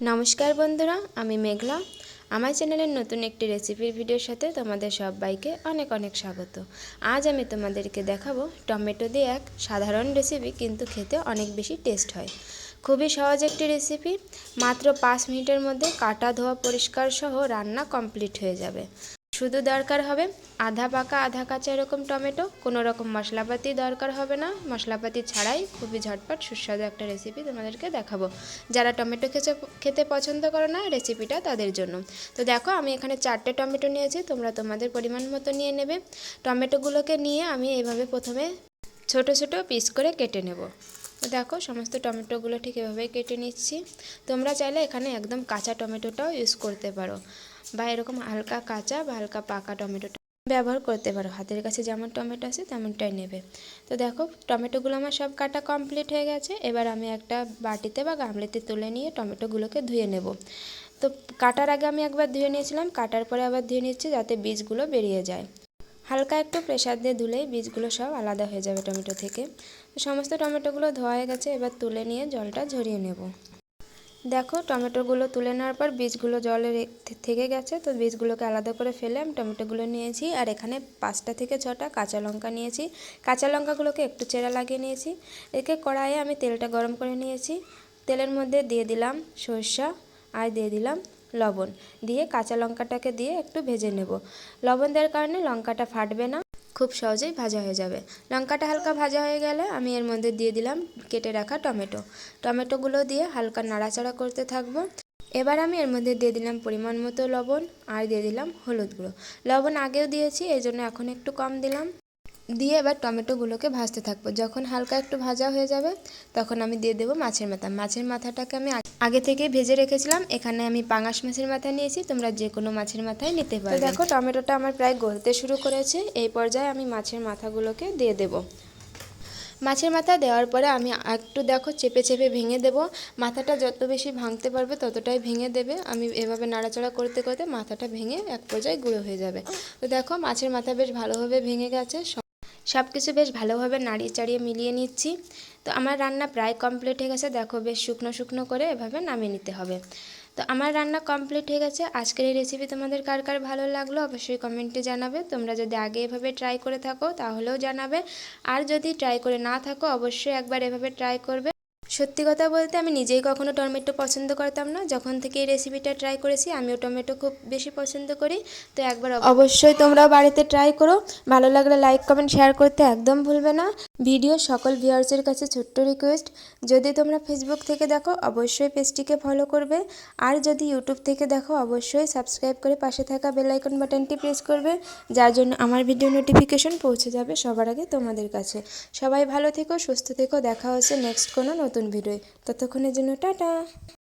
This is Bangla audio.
নমস্কার বন্ধুরা, আমি মেঘলা। আমার চ্যানেলের নতুন একটি রেসিপির ভিডিওর সাথে তোমাদের সবাইকে অনেক অনেক স্বাগত। আজ আমি তোমাদেরকে দেখাবো টমেটো দিয়ে এক সাধারণ রেসিপি, কিন্তু খেতে অনেক বেশি টেস্ট হয়। খুবই সহজ একটি রেসিপি, মাত্র পাঁচ মিনিটের মধ্যে কাটা ধোয়া পরিষ্কার সহ রান্না কমপ্লিট হয়ে যাবে। শুধু দরকার হবে আধা পাকা, আধা কাঁচা এরকম টমেটো, কোনো রকম মশলাপাতি দরকার হবে না। মশলাপাতি ছাড়াই খুবই ঝটপট সুস্বাদু একটা রেসিপি তোমাদেরকে দেখাবো। যারা টমেটো খেতে খেতে পছন্দ করো না রেসিপিটা তাদের জন্য। তো দেখো, আমি এখানে চারটে টমেটো নিয়েছি, তোমরা তোমাদের পরিমাণ মতো নিয়ে নেবে। টমেটোগুলোকে নিয়ে আমি এভাবে প্রথমে ছোট ছোট পিস করে কেটে নেব। দেখো, সমস্ত টমেটোগুলো ঠিক এভাবেই কেটে নিচ্ছি। তোমরা চাইলে এখানে একদম কাঁচা টমেটোটাও ইউজ করতে পারো। বা এরকম হালকা কাঁচা বা হালকা পাকা টমেটোটা ব্যবহার করতে পারো। হাতের কাছে যেমন টমেটো আছে, তেমনটাই নেবে। তো দেখো, টমেটোগুলো আমার সব কাটা কমপ্লিট হয়ে গেছে। এবার আমি একটা বাটিতে বা গামলিতে তুলে নিয়ে টমেটোগুলোকে ধুয়ে নেব। তো কাটার আগে আমি একবার ধুয়ে নিয়েছিলাম, কাটার পরে আবার ধুয়ে নিচ্ছি যাতে বীজগুলো বেরিয়ে যায়। হালকা একটু প্রেশার দিয়ে ধুলেই বীজগুলো সব আলাদা হয়ে যাবে টমেটো থেকে। সমস্ত টমেটোগুলো ধোয়া হয়ে গেছে, এবার তুলে নিয়ে জলটা ঝরিয়ে নেব। দেখো, টমেটোগুলো তুলে নেওয়ার পর বীজগুলো জলে থেকে গেছে, তো বীজগুলোকে আলাদা করে ফেলে আমি টমেটোগুলো নিয়েছি। আর এখানে পাঁচটা থেকে ছটা কাঁচা লঙ্কা নিয়েছি। কাঁচা লঙ্কাগুলোকে একটু চেরা লাগিয়ে নিয়েছি। একে কড়াইয়ে আমি তেলটা গরম করে নিয়েছি। তেলের মধ্যে দিয়ে দিলাম সর্ষা আর দিয়ে দিলাম লবণ। দিয়ে কাঁচা লঙ্কাটাকে দিয়ে একটু ভেজে নেব। লবণ দেওয়ার কারণে লঙ্কাটা ফাটবে না। খুব সহজেই ভাজা হয়ে যাবে। লঙ্কাটা হালকা ভাজা হয়ে গেলে আমি এর মধ্যে দিয়ে দিলাম কেটে রাখা টমেটো। টমেটোগুলো দিয়ে হালকা নাড়াচাড়া করতে থাকব। এবার আমি এর মধ্যে দিয়ে দিলাম পরিমাণ মতো লবণ আর দিয়ে দিলাম হলুদ গুঁড়ো। লবণ আগেও দিয়েছি এই জন্য এখন একটু কম দিলাম। দিয়ে এবার টমেটোগুলোকে ভাজতে থাকব। যখন হালকা একটু ভাজা হয়ে যাবে তখন আমি দিয়ে দেবো মাছের মাথা। মাছের মাথাটাকে আমি আগে থেকে ভেজে রেখেছিলাম। এখানে আমি পাঙাশ মাছের মাথা নিয়েছি। তোমরা যে কোনো মাছের মাথায় নিতে পারো দেখো টমেটোটা আমার প্রায় গলতে শুরু করেছে। এই পর্যায়ে আমি মাছের মাথাগুলোকে দিয়ে দেবো। মাছের মাথা দেওয়ার পরে আমি একটু দেখো চেপে চেপে ভেঙে দেব। মাথাটা যত বেশি ভাঙতে পারবে ততটাই ভেঙে দেবে। আমি এভাবে নাড়াচাড়া করতে করতে মাথাটা ভেঙে এক পর্যায়ে গুঁড়ো হয়ে যাবে। তো দেখো মাছের মাথা বেশ ভালোভাবে ভেঙে গেছে। সব কিছু বেশ ভালোভাবে নাড়িয়ে চাড়িয়ে মিলিয়ে নিচ্ছি। তো আমার রান্না প্রায় কমপ্লিট হয়ে গেছে। দেখো বেশ শুকনো শুকনো করে এভাবে নামিয়ে নিতে হবে। তো আমার রান্না কমপ্লিট হয়ে গেছে। আজকের এই রেসিপি তোমাদের কার কার ভালো লাগল অবশ্যই কমেন্টে জানাবে। তোমরা যদি আগে এভাবে ট্রাই করে থাকো তাহলেও জানাবে। আর যদি ট্রাই করে না থাকো অবশ্যই একবার এভাবে ট্রাই করবে। সত্যি কথা বলতে আমি নিজেই কখনো টমেটো পছন্দ করতাম না। যখন থেকে এই রেসিপিটা ট্রাই করেছি, আমিও টমেটো খুব বেশি পছন্দ করি। তো একবার অবশ্যই তোমরাও বাড়িতে ট্রাই করো। ভালো লাগলে লাইক কমেন্ট শেয়ার করতে একদম ভুলবে না। ভিডিও সকল ভিউয়ার্সের কাছে ছোট্ট রিকোয়েস্ট যদি তোমরা ফেসবুক থেকে দেখো, অবশ্যই পেজটিকে ফলো করবে। আর যদি ইউটিউব থেকে দেখো, অবশ্যই সাবস্ক্রাইব করে পাশে থাকা বেলাইকন বাটনটি প্রেস করবে। যার জন্য আমার ভিডিও নোটিফিকেশন পৌঁছে যাবে সবার আগে তোমাদের কাছে। সবাই ভালো থেকো, সুস্থ থেকো। দেখা হচ্ছে নেক্সট কোনো নতুন ভিডিও। ততক্ষণের জন্য টাটা।